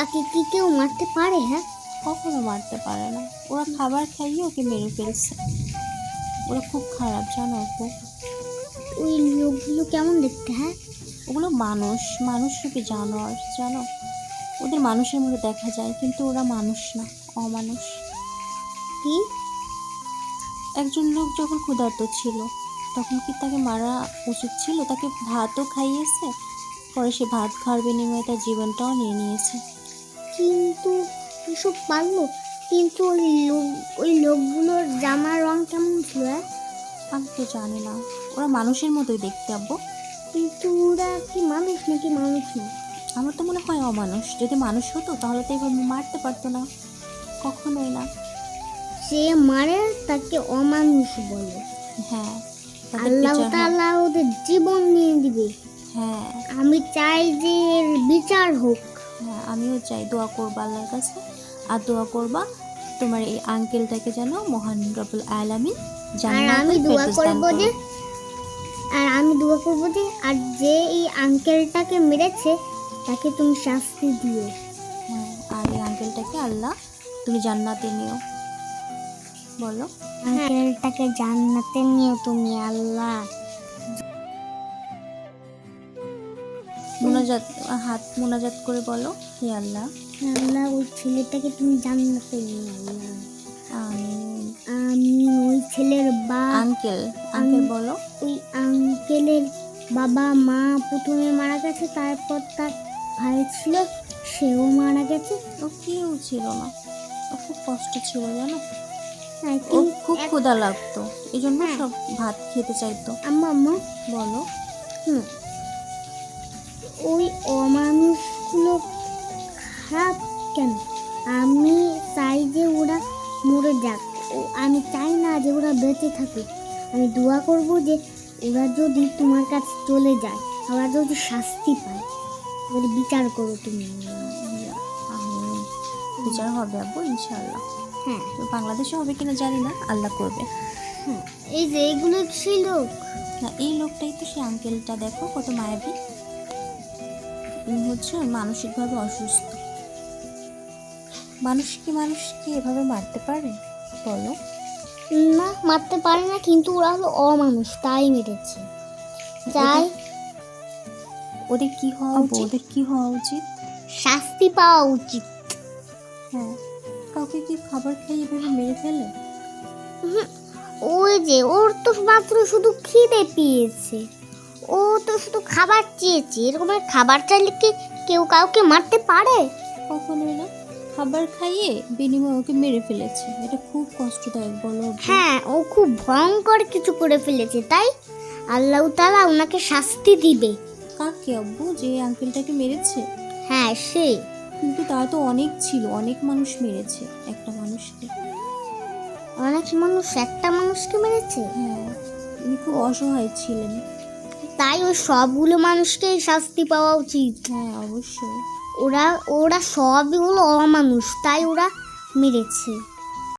তাকে কি কেউ মারতে পারে হ্যাঁ? কখনো মারতে পারে না। ওরা খাবার খাইয়ে ওকে মেরে ফেলছে। ওরা খুব খারাপ জানো আপু ওই লোকগুলো কেমন দেখতে হ্যাঁ? ওগুলো মানুষ মানুষ রূপে জানোয়ার জানো? ওদের মানুষের মধ্যে দেখা যায় কিন্তু ওরা মানুষ না অমানুষ। কি? একজন লোক যখন ক্ষুধার্ত ছিল তখন কি তাকে মারা উচিত ছিল? তাকে ভাতও খাইয়েছে পরে সে ভাত খাওয়ার বিনিময়ে তার জীবনটাও নিয়ে নিয়েছে। কিন্তু এসব পারল। কিন্তু ওই লোক ওই লোকগুলোর জামার রং কেমন ছিল? আমি তো জানি না। ওরা মানুষের মতোই দেখতে আব্বু। কিন্তু ওরা কি মানুষ নাকি মানুষ? না আমার তো মনে হয় অমানুষ। যদি মানুষ হতো তাহলে তো এভাবে মারতে পারতো না। কখনোই না। যে মারে তাকে অমানুষ বলে। হ্যাঁ আল্লাহ তাআলা ওদের জীবন নিয়ে দিবে। হ্যাঁ। আমি চাই যে এর বিচার হোক। আমিও চাই দোয়া করবা আল্লাহর কাছে। আর দোয়া করবা তোমার এই আঙ্কেলটাকে যেন মহান রবুল আলামিন আমি দোয়া করব যে আর আমি দোয়া করব যে আর যে এই আঙ্কেলটাকে মেরেছে তাকে তুমি শাস্তি দিও। হ্যাঁ আর এই আঙ্কেলটাকে আল্লাহ তুমি জান্নাতে নিও। বলো। আঙ্কেলটাকে জান্নাতে নিও তুমি আল্লাহ। মোনাজাত হাত মোনাজাত করে বলো হে আল্লাহ। আল্লাহ ওই ছেলেটাকে তুমি জান্নাতে নিও আল্লাহ আমি ওই ছেলের বা আঙ্কেল আঙ্কেল বলো। ওই আঙ্কেলের বাবা মা প্রথমে মারা গেছে তারপর তার ভাই ছিল সেও মারা গেছে। ও কেউ ছিল না। ও খুব কষ্ট ছিল জানো? হ্যাঁ, ও খুব ক্ষুধা লাগতো এই জন্য হ্যাঁ। সব ভাত খেতে চাইতো। আম্মা আম্মা। বলো। হুম। ওই অমানুষগুলো খারাপ কেন? আমি চাই যে ওরা মরে যাক। আমি চাই না যে ওরা বেঁচে থাকুক। আমি দোয়া করব যে ওরা যদি তোমার কাছে চলে যায় ওরা যদি শাস্তি পায়। ওর বিচার করো তুমি। বিচার হবে আব্বু ইনশাআল্লাহ। হ্যাঁ। বাংলাদেশে হবে কিনা জানি না আল্লাহ করবে। হ্যাঁ এই যে এগুলো সেই লোক না এই লোকটাই তো সেই আঙ্কেলটা দেখো কত মায়াবী। হচ্ছে মানসিকভাবে অসুস্থ। মানুষ কি মানুষ মানুষকে এভাবে মারতে পারে? বলো। না মারতে পারে না কিন্তু ওরা হলো অমানুষ তাই মেরেছে। যাই। ওদের কি হওয়া? ওদের কি হওয়া উচিত? শাস্তি পাওয়া উচিত। হ্যাঁ। কাউকে কি খাবার খেয়ে এভাবে মেরে ফেলে? ওই যে ওর তো মাত্র শুধু খিদে পেয়েছে। ও তো শুধু খাবার চেয়েছে। এরকম আর খাবার চাইলে কি কেউ কাউকে মারতে পারে? কখনোই না। খাবার খাইয়ে বিনিময়ে ওকে মেরে ফেলেছে। এটা খুব কষ্টদায়ক বলো হ্যাঁ ও খুব ভয়ঙ্কর কিছু করে ফেলেছে তাই? আল্লাহ তাআলা ওনাকে শাস্তি দিবে। কাকে আব্বু? যে আঙ্কেলটাকে মেরেছে? হ্যাঁ সে। কিন্তু তারা তো অনেক ছিল অনেক মানুষ মেরেছে একটা মানুষকে। অনেক মানুষ একটা মানুষকে মেরেছে? হ্যাঁ উনি খুব অসহায় ছিলেন। তাই ওই সবগুলো মানুষকেই শাস্তি পাওয়া উচিত। হ্যাঁ অবশ্যই। ওরা ওরা সবই হলো অমানুষ তাই ওরা মেরেছে।